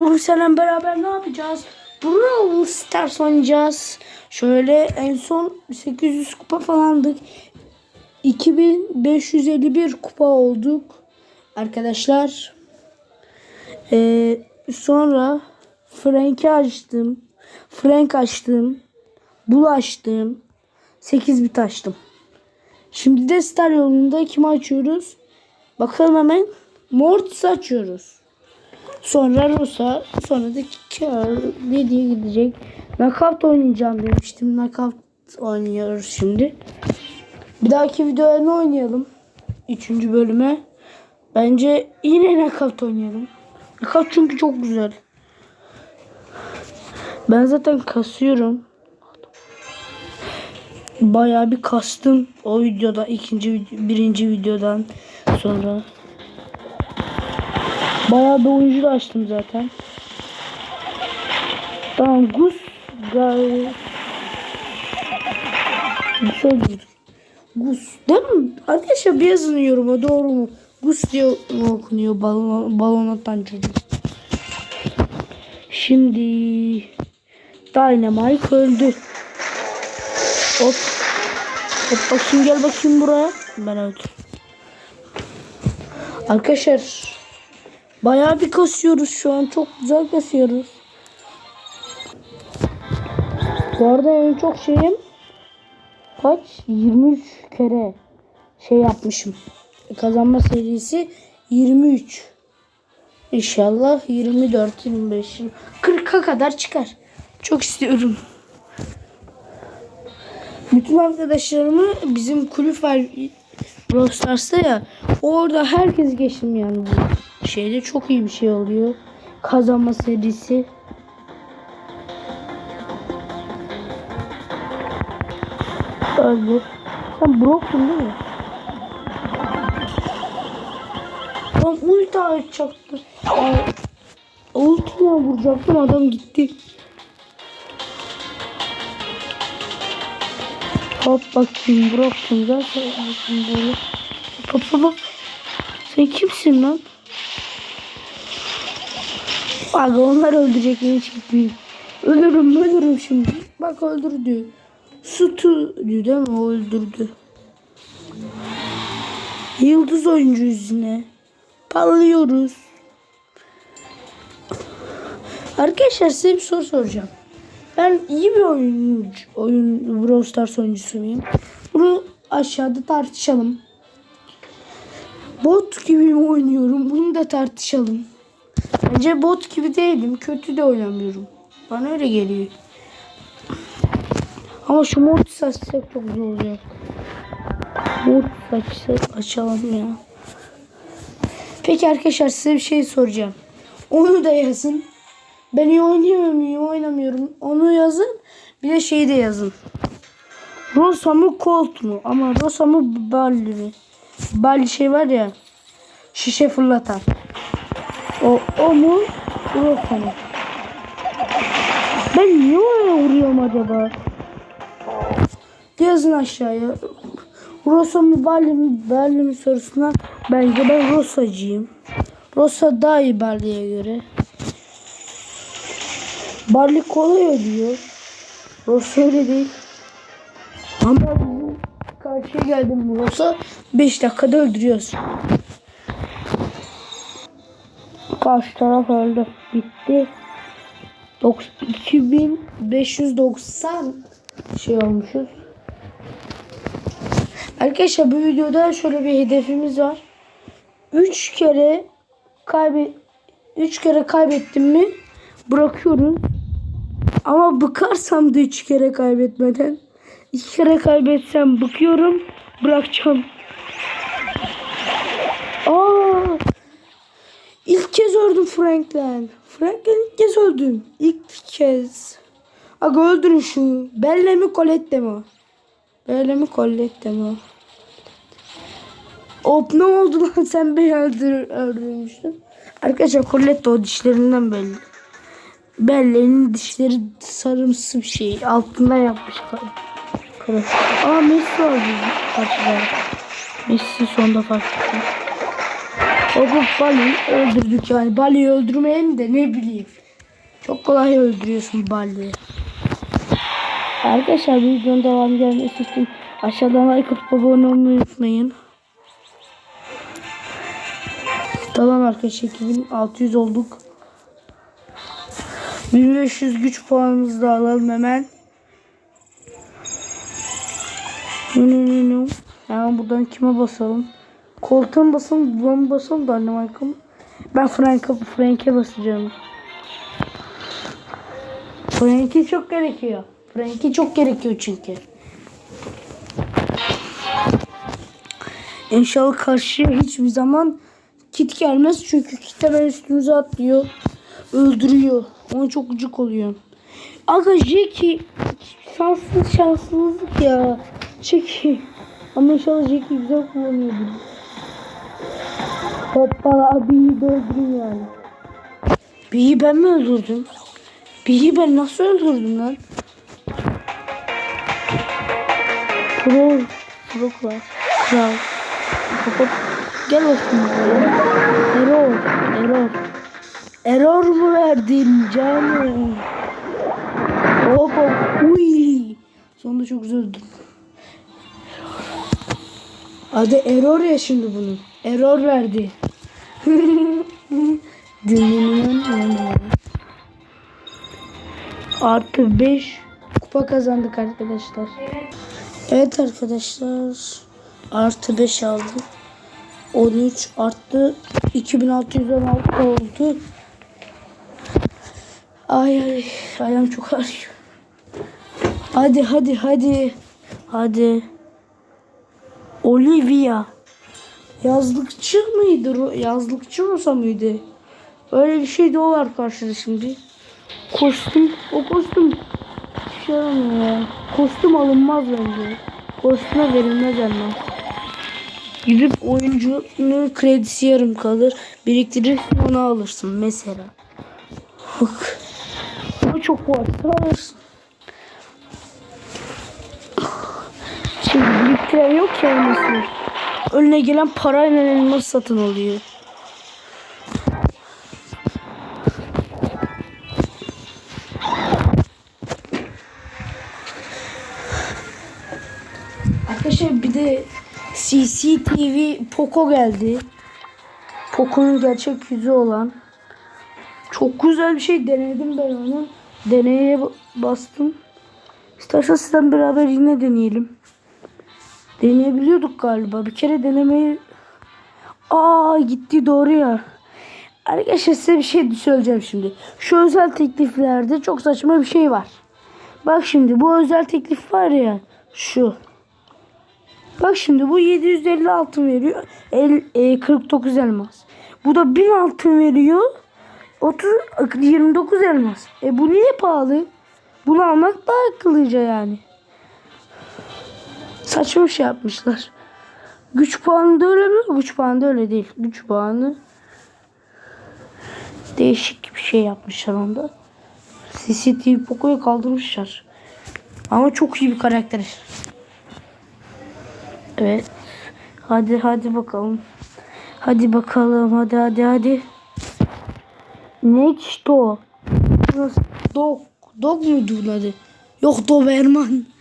Bu sene beraber ne yapacağız? Brawl Stars oynayacağız. Şöyle en son 800 kupa falandık. 2551 kupa olduk. Arkadaşlar. Ee, sonra Frank'i açtım. Frank açtım. Bul açtım. 8 bit açtım. Şimdi de Star yolunda kimi açıyoruz? Bakalım hemen. Mortis açıyoruz. Sonra Rosa, sonra da Kar diye gidecek. Knockout oynayacağım demiştim. Knockout oynuyoruz şimdi. Bir dahaki videoya ne oynayalım? Üçüncü bölüme. Bence yine Knockout oynayalım. Knockout çünkü çok güzel. Ben zaten kasıyorum. Bayağı bir kastım o videoda ikinci birinci videodan sonra. Bayağı bir oyuncu da açtım zaten. Tamam Gus gayet güzel Gus değil mi? Arkadaşlar bir yazın yoruma doğru mu? Gus diye mi okunuyor balon, balon atan çocuk. Şimdi Dynamite öldü. Hop. Hop bakayım gel bakayım buraya. Ben öldüm. Arkadaşlar bayağı bir kasıyoruz şu an. Çok güzel kasıyoruz. Bu arada en çok şeyim kaç? 23 kere şey yapmışım. Kazanma serisi 23. İnşallah 24, 25, 40'a kadar çıkar. Çok istiyorum. Bütün arkadaşlarımı bizim kulüp var Brawl Stars'ta ya orada herkes geçtim yani şeyde çok iyi bir şey oluyor. Kazanma serisi. Öldü. Sen Brock'un değil mi? Tam ulti açacaktı. Ay, Ultiyle vuracaktım adam gitti. Hop bakayım Brock'un zaten bakayım böyle. Hop hop hop. Sen kimsin lan? Aga onlar öldürecek beni çıkmayayım. Ölürüm ölürüm şimdi. Bak öldürdü. Sutu değil mi? O öldürdü. Yıldız oyuncuyuz yine. Parlıyoruz. Arkadaşlar size bir soru soracağım. Ben iyi bir oyuncu, oyun Brawl Stars oyuncusu muyum? Bunu aşağıda tartışalım. Bot gibi mi oynuyorum? Bunu da tartışalım. Bence bot gibi değilim. Kötü de oynamıyorum. Bana öyle geliyor. Ama şu Mortis açsak çok güzel olacak. Mortis açsak açalım ya. Peki arkadaşlar size bir şey soracağım. Onu da yazın. Ben iyi oynayamıyor muyum? Oynamıyorum. Onu yazın. Bir de şeyi de yazın. Rosa mı Colt mu? Ama Rosa mı Balli mi? Balli şey var ya. Şişe fırlatan. O, o mu? Mı? Ben niye oraya vuruyorum acaba? Yazın aşağıya. Rosa mı Balli mi? Balli mi sorusuna bence ben Rosacıyım. Rosa daha iyi Balli'ye göre. Barley kolay ölüyor. Rosa öyle değil. Ama bizim karşıya geldim Rosa 5 dakikada öldürüyoruz. Karşı taraf öldü. Bitti. Dok- 2590 şey olmuşuz. Arkadaşlar bu videoda şöyle bir hedefimiz var. 3 kere kaybet 3 kere kaybettim mi bırakıyoruz. Ama bıkarsam da 3 kere kaybetmeden 2 kere kaybetsem bıkıyorum bırakacağım. Aa! İlk kez öldüm Frank'len. Frank'len ilk kez öldüm. İlk kez. Aga öldürün şu. Belle mi Colette mi? Belle mi Colette mi? Hop ne oldu lan sen beni öldür, öldürmüştün. Arkadaşlar Colette o dişlerinden belli. Belle'nin dişleri sarımsı bir şey. Altından yapmış. Aa Messi karşıda. Messi sonda fark etti. Hop Bali'yi öldürdük yani. Bali'yi öldürmeyelim de ne bileyim. Çok kolay öldürüyorsun Bali'yi. Arkadaşlar bu videonun devam gelmesi için aşağıdan like atıp abone olmayı unutmayın. Tamam arkadaşlar 2600 olduk. 1500 güç puanımızı da alalım hemen. Hemen buradan kime basalım? Koltuğa mı basalım, buna mı basalım, Dynamite'a mı? Ben Frank'a, Frank'e basacağım. Frank'i çok gerekiyor. Frank'i çok gerekiyor çünkü. İnşallah karşıya hiçbir zaman kit gelmez. Çünkü kit hemen üstümüze atlıyor. Öldürüyor. Ona çok gıcık oluyor. Aga Jackie şanssız şanssızlık ya. Jackie. Ama inşallah Jackie güzel kullanıyordur. Hoppala B'yi de öldüreyim yani. B'yi ben mi öldürdüm? B'yi ben nasıl öldürdüm lan? Kral. Kral. Hop hop. Gel bakayım. Error. Error. Error mu verdin canım? Hop hop. Uy. Sonunda çok güzel öldüm. Adı error ya şimdi bunun. Error verdi. Artı 5 kupa kazandık arkadaşlar. Evet arkadaşlar. Artı 5 aldım. 13 arttı. 2616 oldu. Ay ay ayağım çok ağrıyor. Hadi hadi hadi. Hadi. Olivia. Yazlıkçı mıydı? Yazlıkçı olsa mıydı? Öyle bir şey de o var şimdi. Kostüm. O kostüm. Şey ya. Kostüm alınmaz bence. Kostüme verilmez elmas. Gidip oyuncunun kredisi yarım kalır. Biriktirir onu alırsın mesela. Bak. Ama çok varsa alırsın. Şimdi biriktiren yok ki elması. Önüne gelen parayla elmas satın alıyor. Arkadaşlar bir de CCTV Poco geldi. Poco'nun gerçek yüzü olan. Çok güzel bir şey denedim ben onu. Deneye ba- bastım. İstersen sizden beraber yine deneyelim. Deneyebiliyorduk galiba. Bir kere denemeyi... Aa gitti doğru ya. Arkadaşlar size bir şey söyleyeceğim şimdi. Şu özel tekliflerde çok saçma bir şey var. Bak şimdi bu özel teklif var ya. Şu. Bak şimdi bu 750 altın veriyor. El, e, 49 elmas. Bu da 1000 altın veriyor. 30 29 elmas. E bu niye pahalı? Bunu almak daha akıllıca yani. Saçma bir şey yapmışlar. Güç puanı da öyle mi? Güç puanı da öyle değil. Güç puanı değişik bir şey yapmışlar onda. CCTV Poco'yu kaldırmışlar. Ama çok iyi bir karakter. Evet. Hadi hadi bakalım. Hadi bakalım. Hadi hadi hadi. Next o. Dog. Dog muydu bunun? Yok Doberman.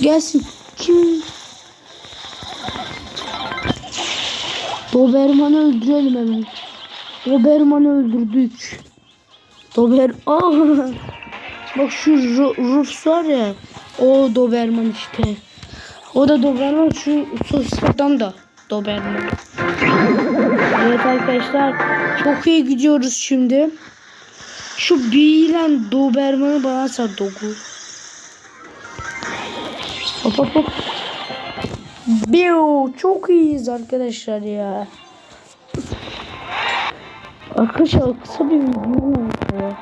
Gelsin. Kim? Doberman'ı öldürelim hemen. Doberman'ı öldürdük. Dober... Aa! Bak şu Ru- Rus var ya. O Doberman işte. O da Doberman. Şu Sosyadan da Doberman. Evet arkadaşlar. Çok iyi gidiyoruz şimdi. Şu bilen Doberman'ı bana sar Dogu. Hop hop hop. Biu, çok iyiyiz arkadaşlar ya. Arkadaşlar kısa bir video ya.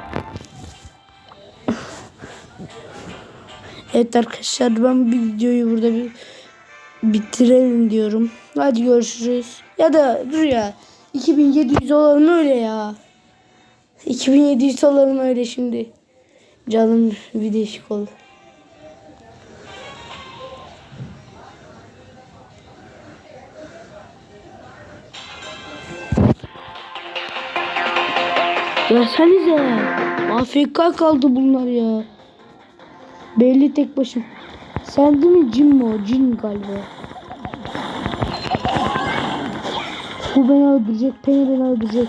Evet arkadaşlar ben videoyu burada bir bitirelim diyorum. Hadi görüşürüz. Ya da dur ya. 2700 olalım öyle ya. 2700 olalım öyle şimdi. Canım bir değişik oldu. Gelsenize. AFK kaldı bunlar ya. Belli tek başım. Sen değil mi cin mi o? Cin galiba. Bu beni öldürecek. Beni beni öldürecek.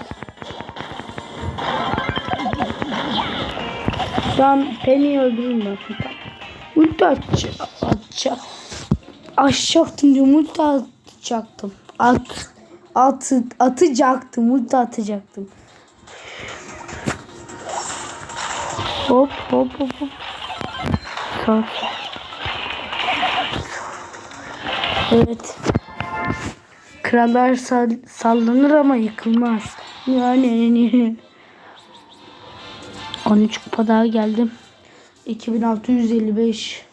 Ben Penny'i öldürürüm ben. Ulti aç, aç, açacaktım diyorum. Ulti atacaktım. At, at, atacaktım. Ulti atacaktım. Hop hop hop hop. Evet. Krallar sal- sallanır ama yıkılmaz. Yani 13 kupa daha geldim. 2655.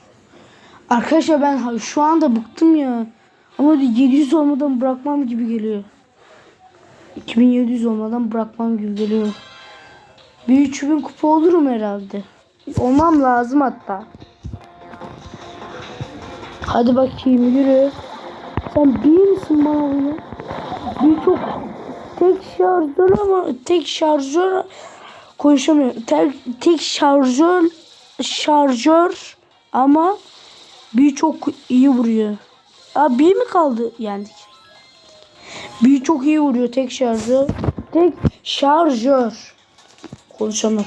Arkadaşlar ben şu anda bıktım ya. Ama 700 olmadan bırakmam gibi geliyor. 2700 olmadan bırakmam gibi geliyor. Bir 3000 kupa olurum herhalde. Olmam lazım hatta. Hadi bakayım yürü. Sen bir misin bana bunu? Bir çok tek şarjör ama tek şarjör konuşamıyorum. Tek, tek şarjör şarjör ama bir çok iyi vuruyor. Aa bir mi kaldı yendik? Bir çok iyi vuruyor tek şarjör. Tek şarjör. Konuşamadım.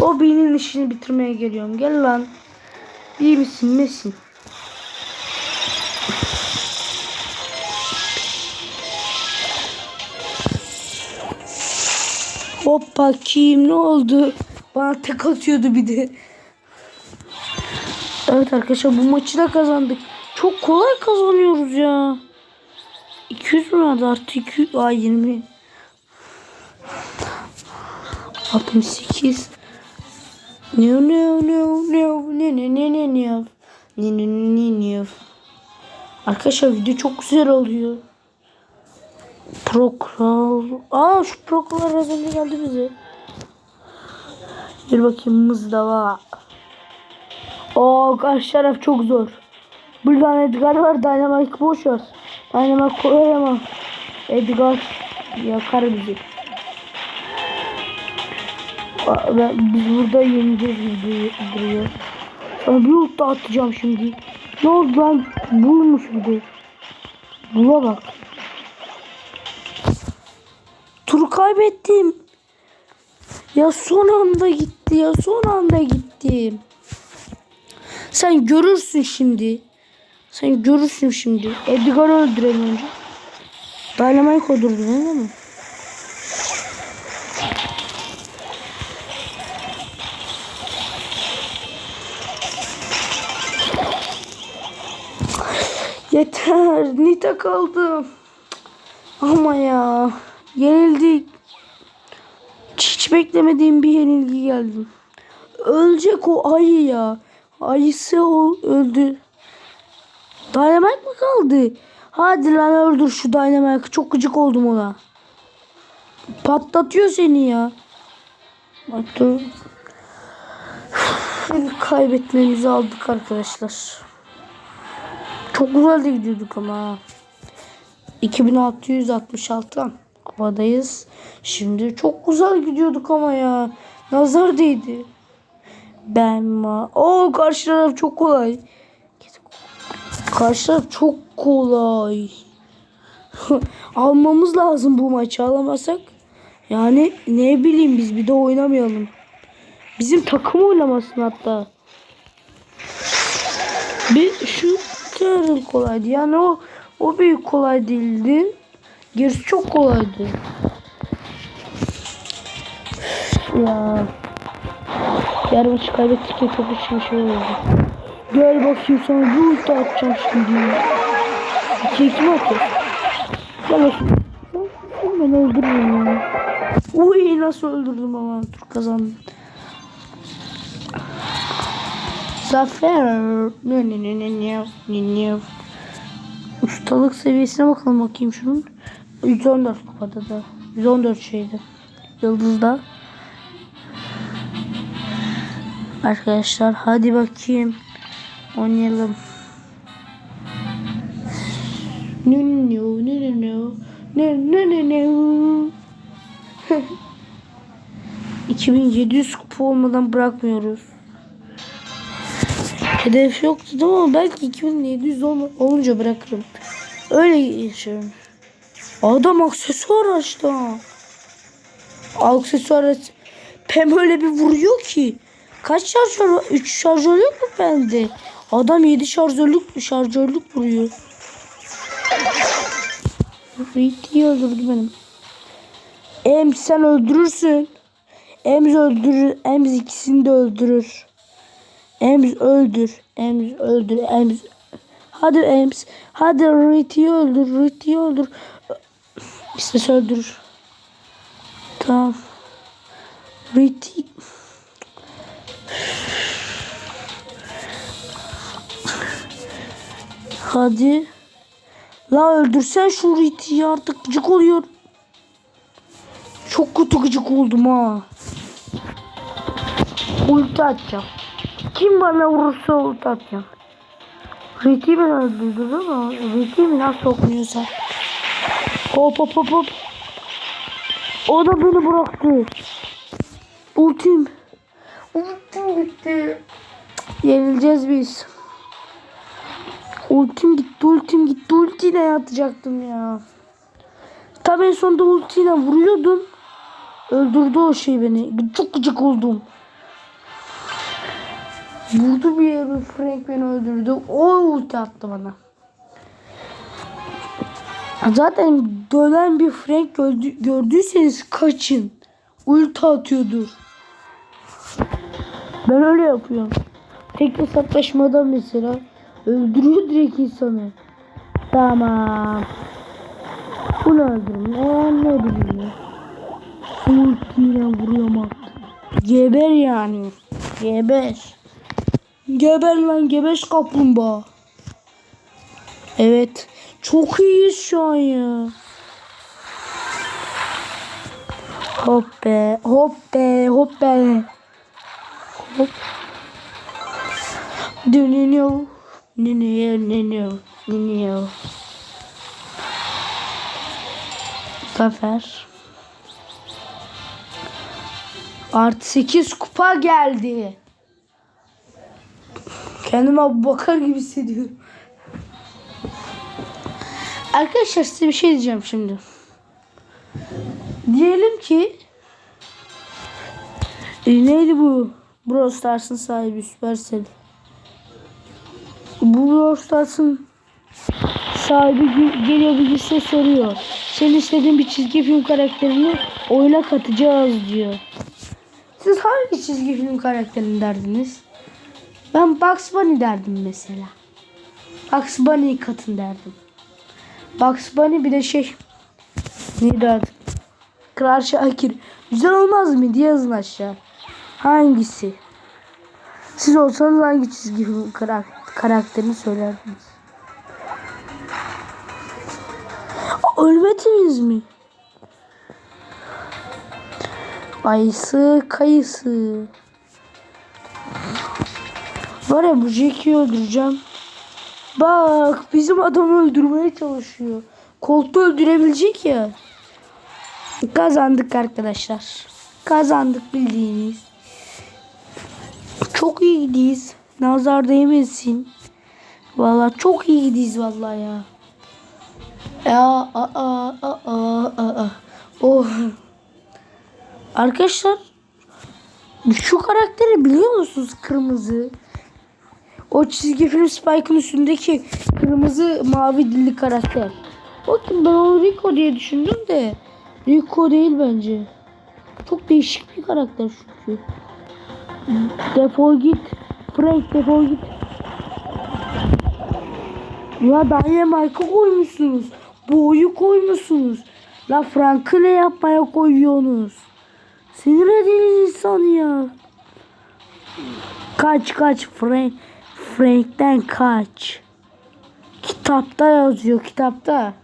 O benim işini bitirmeye geliyorum. Gel lan. İyi misin nesin? Hoppa kim ne oldu? Bana tek atıyordu bir de. Evet arkadaşlar bu maçı da kazandık. Çok kolay kazanıyoruz ya. 200 mü vardı artı 200 ay 20 68 No no no no ne ne ne ne ne ne ne ne ne Arkadaşlar video çok güzel oluyor. Prokral. Aa şu prokral az önce geldi bize. Bir bakayım mızdava. Oo karşı taraf çok zor. Buradan Edgar var. Dynamite boş ver. Dynamite koyar ama. Edgar yakar bizi. Ben- Biz burada yeneceğiz gibi duruyor. Sana bir ult da atacağım şimdi. Ne oldu lan? Bulmuş bir de. Bula bak. Turu kaybettim. Ya son anda gitti ya son anda gittim. Sen görürsün şimdi. Sen görürsün şimdi. Edgar'ı öldürelim önce. Dynamite öldürdün öyle mi? Yeter. Nita kaldım. Ama ya. Yenildik. Hiç beklemediğim bir yenilgi geldi. Ölecek o ayı ya. Ayısı o öldü. Dynamite mi kaldı? Hadi lan öldür şu Dynamite'ı. Çok gıcık oldum ona. Patlatıyor seni ya. Bak dur. Kaybetmemizi aldık arkadaşlar. Çok güzel de gidiyorduk ama. 2666 kupadayız. Şimdi çok güzel gidiyorduk ama ya. Nazar değdi. Ben ma. Oo karşı taraf çok kolay. Karşı taraf çok kolay. Almamız lazım bu maçı alamazsak. Yani ne bileyim biz bir de oynamayalım. Bizim takım oynamasın hatta. Bir şu kadar kolaydı. Yani o o büyük kolay değildi. Gerisi çok kolaydı. Ya. Diğer maçı kaybettik ya çok içim şey oldu. Gel bakayım sana bir ulti atacağım şimdi. İki iki mi atıyor? Gel bakayım. Beni öldürürüm ya. Uy nasıl öldürdüm ama tur kazandım. Zafer. Ustalık seviyesine bakalım bakayım şunun. 114 kupada da. 114 şeydi. Yıldızda. Arkadaşlar hadi bakayım. Oynayalım. No no no no no no no no no 2700 kupa olmadan bırakmıyoruz. Hedef yoktu değil mi? Belki 2700 ol- olunca bırakırım. Öyle yaşıyorum. Adam aksesuar açtı. ha. Aksesuar aç. Pem öyle bir vuruyor ki. Kaç şarjör var? 3 şarjör yok mu bende? Adam 7 şarjörlük şarjörlük vuruyor. Riti öldürdü benim. Em sen öldürürsün. Ems öldürür. Ems ikisini de öldürür. Ems öldür. Ems öldür. Ems. Hadi Ems. Hadi Riti'yi öldür. Riti'yi öldür. İstese öldürür. Tamam. Riti. Hadi. La öldürsen şu Riti'yi artık gıcık oluyor. Çok kötü gıcık oldum ha. Ulti atacağım. Kim bana vurursa ulti atacağım. Riti ben öldürdüm ama Riti mi nasıl okunuyorsa. Hop hop hop hop. O da beni bıraktı. Ultim. Ultim gitti. Yenileceğiz biz. Ultim gitti, ultim gitti. Ultiyle atacaktım ya. Tam en sonunda ultiyle vuruyordum. Öldürdü o şey beni. Çok gıcık oldum. Vurdu bir yere Frank beni öldürdü. O ulti attı bana. Zaten dönen bir Frank gördü, gördüyseniz kaçın. Ulti atıyordur. Ben öyle yapıyorum. Tek hesaplaşmada mesela öldürüyor direkt insanı. Tamam. Bunu öldürün. Eğer ne bileyim ya. Ultiyle vuruyorum. Geber yani. Geber. Geber lan gebeş kaplumbağa. Evet. Çok iyiyiz şu an ya. Hop be. Hop be. Hop be. Hop. Dönüyor. Dönüyor. Dönüyor. Dönüyor. Zafer. Artı 8 kupa geldi. Kendimi Abu Bakar gibi hissediyorum. Arkadaşlar size bir şey diyeceğim şimdi. Diyelim ki e, neydi bu? Brawl Stars'ın sahibi Supercell. Bu Brawl Stars'ın sahibi ge- geliyor bir soruyor. Senin istediğin bir çizgi film karakterini oyuna katacağız diyor. Siz hangi çizgi film karakterini derdiniz? Ben Bugs Bunny derdim mesela. Bugs Bunny'yi katın derdim. Bugs Bunny bir de şey ne derdim? Kral Şakir. Güzel olmaz mıydı? Yazın aşağı. Hangisi? Siz olsanız hangi çizgi karakterini söylerdiniz? Ölmediniz mi? Ayısı kayısı. Var ya bu Jack'i öldüreceğim. Bak bizim adamı öldürmeye çalışıyor. Koltuğu öldürebilecek ya. Kazandık arkadaşlar. Kazandık bildiğiniz. Çok iyi gidiyiz. Nazar değmesin. Valla çok iyi gidiyiz vallahi ya. Ya a a a a a a. Oh. Arkadaşlar şu karakteri biliyor musunuz kırmızı? O çizgi film Spike'ın üstündeki kırmızı mavi dilli karakter. Bakın ben onu Rico diye düşündüm de Rico değil bence. Çok değişik bir karakter çünkü. Defol git. Frank defol git. La Dynamite'ı koymuşsunuz. Boğuyu koymuşsunuz. La Frank'ı ne yapmaya koyuyorsunuz? Sinir ediniz insan ya. Kaç kaç Frank. Frank'ten kaç. Kitapta yazıyor kitapta.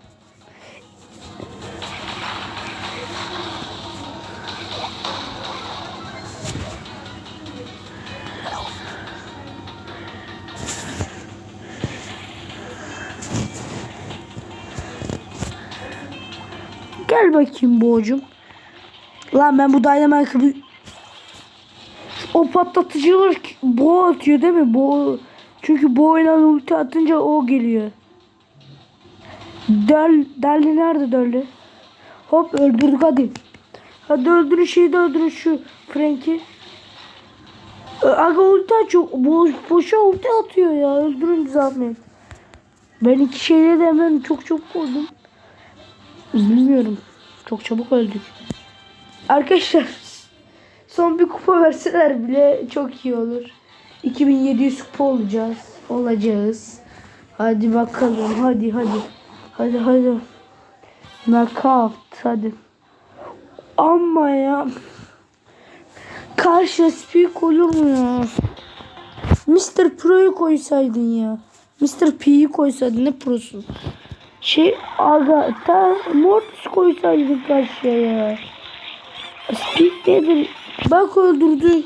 Gel bakayım boğcum. Lan ben bu Dynamite'ı o patlatıcılar boğa atıyor değil mi? Boğa. Çünkü boğayla ulti atınca o geliyor. Döl, Dölli nerede Dölli? Hop öldürdük hadi. Hadi öldürün şeyi de öldürün şu Frank'i. Aga ulti atıyor. Boş, boşa ulti atıyor ya. Öldürün zahmet. Ben iki şeyle de hemen çok çabuk oldum. Bilmiyorum. Çok çabuk öldük. Arkadaşlar son bir kupa verseler bile çok iyi olur. 2700 kupa olacağız. Olacağız. Hadi bakalım. Hadi hadi. Hadi hadi. Knockout. Hadi. Ama ya. Karşı speak olur mu ya? Mr. Pro'yu koysaydın ya. Mr. P'yi koysaydın ne prosu? Şey aga ta Mortis koysaydın karşıya ya. Speak nedir? Bak öldürdü.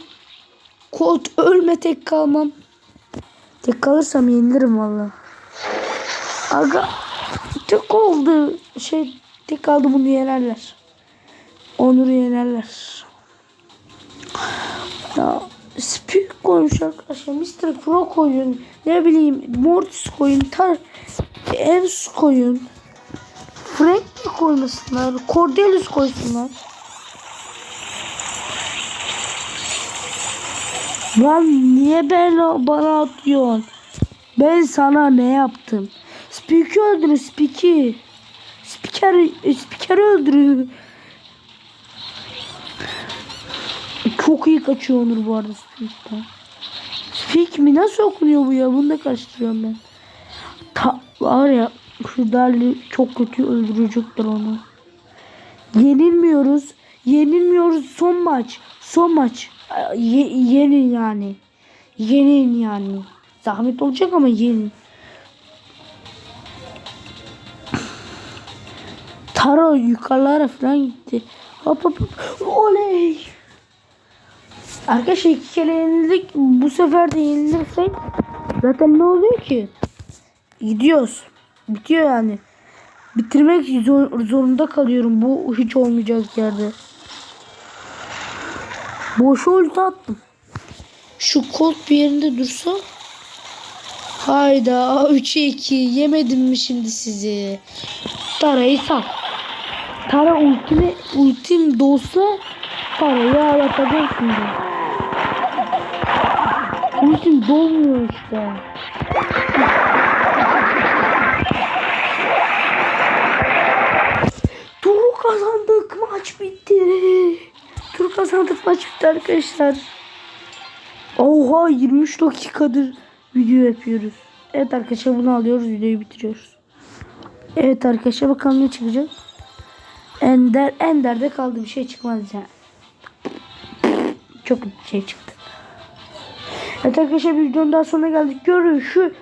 Colt ölme tek kalmam. Tek kalırsam yenilirim valla. Aga tek oldu. Şey tek kaldı bunu yenerler. Onur'u yenerler. Ya Speak koymuş arkadaşlar. Mr. Pro koyun. Ne bileyim Mortis koyun. Tar Ems koyun. Frank koymasınlar? Cordelius koysunlar. Lan niye ben bana atıyorsun? Ben sana ne yaptım? Speaker'ı öldürün Speaker'ı. Spiker, spiker öldürün. Çok iyi kaçıyor Onur bu arada Speak'ten. Speak mi? Nasıl okunuyor bu ya? Bunu da karıştırıyorum ben. Ta, var ya şu derli çok kötü öldürecekler onu. Yenilmiyoruz. Yenilmiyoruz. Son maç. Son maç. Ye, yenin yani. Yenin yani. Zahmet olacak ama yenin. Taro yukarılara falan gitti. Hop hop hop. Oley. Arkadaşlar iki kere yenildik. Bu sefer de yenilirsek zaten ne oluyor ki? Gidiyoruz. Bitiyor yani. Bitirmek zor, zorunda kalıyorum bu hiç olmayacak yerde. Boşa ulti attım. Şu kolt bir yerinde dursa. Hayda 3'e 2 yemedim mi şimdi sizi? Tara'yı sal. Tara ultimi, ultim dolsa Tara'yı ağlatacağım şimdi. Ultim dolmuyor işte. Turu kazandık maç bitti. Kazandık maç bitti arkadaşlar. Oha 23 dakikadır video yapıyoruz. Evet arkadaşlar bunu alıyoruz videoyu bitiriyoruz. Evet arkadaşlar bakalım ne çıkacak. Ender Ender'de kaldı bir şey çıkmaz yani. Çok şey çıktı. Evet arkadaşlar videonun daha sonuna geldik. Görüşürüz.